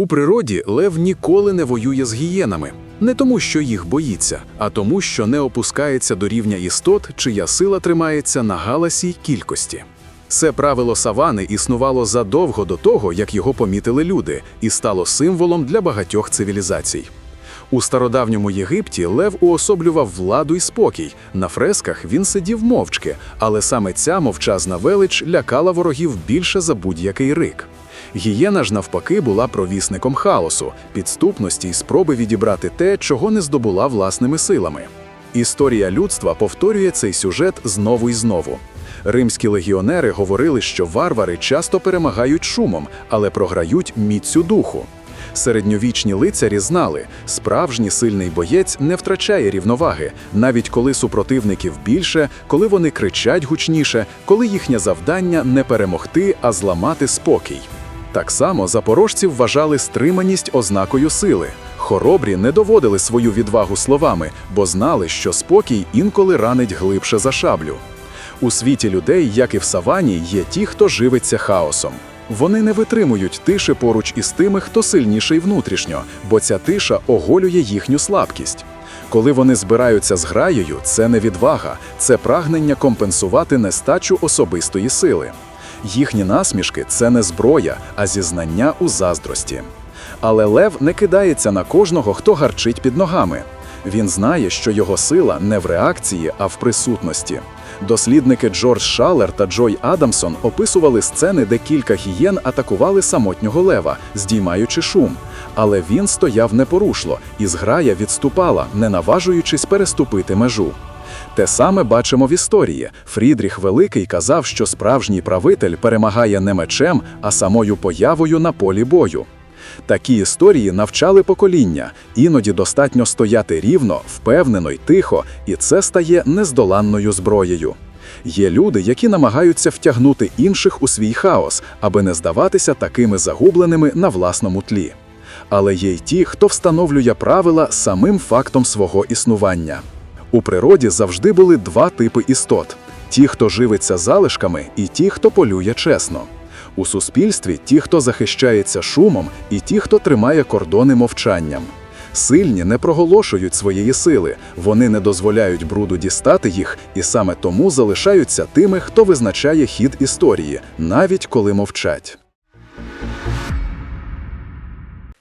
У природі лев ніколи не воює з гієнами. Не тому, що їх боїться, а тому, що не опускається до рівня істот, чия сила тримається на галасі й кількості. Це правило савани існувало задовго до того, як його помітили люди, і стало символом для багатьох цивілізацій. У стародавньому Єгипті лев уособлював владу і спокій. На фресках він сидів мовчки, але саме ця мовчазна велич лякала ворогів більше за будь-який рик. Гієна ж навпаки була провісником хаосу, підступності й спроби відібрати те, чого не здобула власними силами. Історія людства повторює цей сюжет знову і знову. Римські легіонери говорили, що варвари часто перемагають шумом, але програють міцю духу. Середньовічні лицарі знали, справжній сильний боєць не втрачає рівноваги, навіть коли супротивників більше, коли вони кричать гучніше, коли їхнє завдання не перемогти, а зламати спокій. Так само запорожці вважали стриманість ознакою сили. Хоробрі не доводили свою відвагу словами, бо знали, що спокій інколи ранить глибше за шаблю. У світі людей, як і в савані, є ті, хто живиться хаосом. Вони не витримують тиші поруч із тими, хто сильніший внутрішньо, бо ця тиша оголює їхню слабкість. Коли вони збираються з граєю, це не відвага, це прагнення компенсувати нестачу особистої сили. Їхні насмішки це не зброя, а зізнання у заздрості. Але лев не кидається на кожного, хто гарчить під ногами. Він знає, що його сила не в реакції, а в присутності. Дослідники Джордж Шалер та Джой Адамсон описували сцени, де кілька гієн атакували самотнього лева, здіймаючи шум. Але він стояв непорушло, і зграя відступала, не наважуючись переступити межу. Те саме бачимо в історії. Фрідріх Великий казав, що справжній правитель перемагає не мечем, а самою появою на полі бою. Такі історії навчали покоління, іноді достатньо стояти рівно, впевнено й тихо, і це стає нездоланною зброєю. Є люди, які намагаються втягнути інших у свій хаос, аби не здаватися такими загубленими на власному тлі. Але є й ті, хто встановлює правила самим фактом свого існування. У природі завжди були два типи істот: ті, хто живиться залишками, і ті, хто полює чесно. У суспільстві ті, хто захищається шумом, і ті, хто тримає кордони мовчанням. Сильні не проголошують своєї сили, вони не дозволяють бруду дістати їх, і саме тому залишаються тими, хто визначає хід історії, навіть коли мовчать.